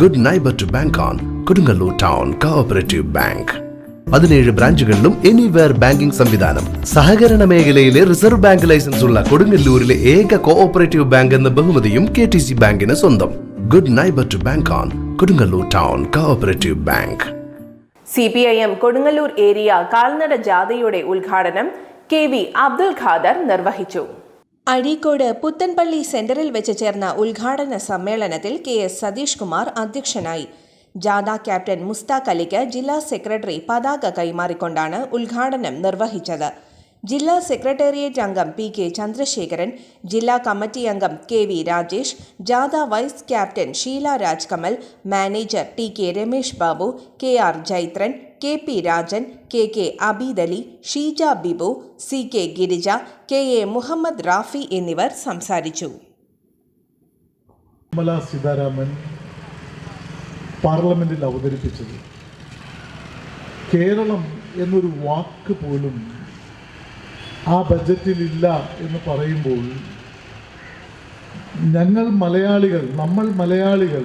Good neighbour to bank on Kodungallur town cooperative bank പതിനേഴ് ബ്രാഞ്ചുകളിലും anywhere banking സംവിധാനം. സഹകരണ മേഖലയിലെ റിസർവ് ബാങ്ക് ലൈസൻസ് ഉള്ള കൊടുങ്ങല്ലൂരിലെ ഏക കോഓപ്പറേറ്റീവ് ബാങ്ക് എന്ന ബഹുമതിയും കെ ടി സി ബാങ്കിന് സ്വന്തം. Good neighbour to bank on Kodungallur town cooperative bank C P I M Kodungallur area കാൽനട ജാഥയുടെ ഉദ്ഘാടനം കെ വി അബ്ദുൽ ഖാദർ നിർവഹിച്ചു. അഴീക്കോട് പുത്തൻപള്ളി സെന്ററിൽ വെച്ച് ചേർന്ന ഉദ്ഘാടന സമ്മേളനത്തിൽ കെ എസ് സതീഷ് കുമാർ അധ്യക്ഷനായി. ജാഥ ക്യാപ്റ്റൻ മുസ്താഖ് അലിക്ക് ജില്ലാ സെക്രട്ടറി പതാക കൈമാറിക്കൊണ്ടാണ് ഉദ്ഘാടനം നിർവഹിച്ചത്. ജില്ലാ സെക്രട്ടേറിയറ്റ് അംഗം പി കെ ചന്ദ്രശേഖരൻ ജില്ലാ കമ്മിറ്റി അംഗം കെ വി രാജേഷ് ജാഥ vice captain Sheela Rajkamal manager T K Ramesh Babu K R Jaithran K P Rajan K K Abeedali Sheeja Bibu C K Girija K A Muhammad Rafi എന്നിവർ സംസാരിച്ചു. സീതാരാമൻ പാർലമെന്റിൽ അവതരിപ്പിച്ചത് കേരളം എന്നൊരു വാക്ക് പോലും ആ ബജറ്റിലില്ല എന്ന് പറയുമ്പോൾ ഞങ്ങൾ മലയാളികൾ നമ്മൾ മലയാളികൾ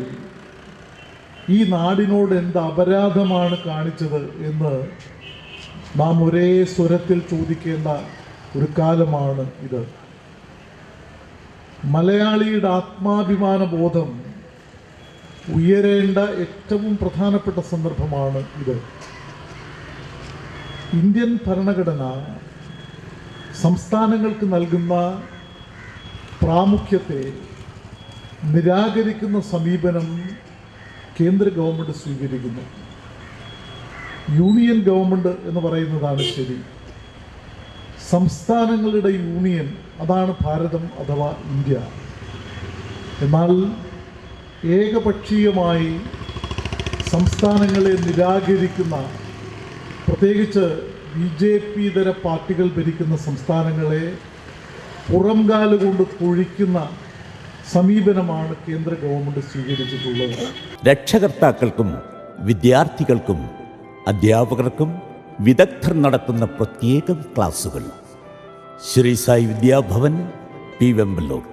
ഈ നാടിനോട് എന്ത് അപരാധമാണ് കാണിച്ചത് എന്ന് നാം ഒരേ സ്വരത്തിൽ ചോദിക്കേണ്ട ഒരു കാലമാണ് ഇത്. മലയാളിയുടെ ആത്മാഭിമാന ബോധം ഉയരേണ്ട ഏറ്റവും പ്രധാനപ്പെട്ട സന്ദർഭമാണ് ഇത്. ഇന്ത്യൻ ഭരണഘടന സംസ്ഥാനങ്ങൾക്ക് നൽകുന്ന പ്രാമുഖ്യത്തെ നിരാകരിക്കുന്ന സമീപനം കേന്ദ്ര ഗവൺമെന്റ് സ്വീകരിക്കുന്നു. യൂണിയൻ ഗവൺമെന്റ് എന്ന് പറയുന്നതാണ് ശരി. സംസ്ഥാനങ്ങളുടെ യൂണിയൻ അതാണ് ഭാരതം അഥവാ ഇന്ത്യ. എന്നാൽ ഏകപക്ഷീയമായി സംസ്ഥാനങ്ങളെ നിരാകരിക്കുന്ന പ്രത്യേകിച്ച് ബി ജെ പി ഇതര പാർട്ടികൾ ഭരിക്കുന്ന സംസ്ഥാനങ്ങളെ പുറംകാൽ കൊണ്ട് കുഴിക്കുന്ന സമീപനമാണ് കേന്ദ്ര ഗവൺമെന്റ് സ്വീകരിച്ചിട്ടുള്ളത്. രക്ഷകർത്താക്കൾക്കും വിദ്യാർത്ഥികൾക്കും അധ്യാപകർക്കും വിദഗ്ധർ നടത്തുന്ന പ്രത്യേകം ക്ലാസുകൾ. ശ്രീ സായി വിദ്യാഭവൻ പി വെമ്പലൂർ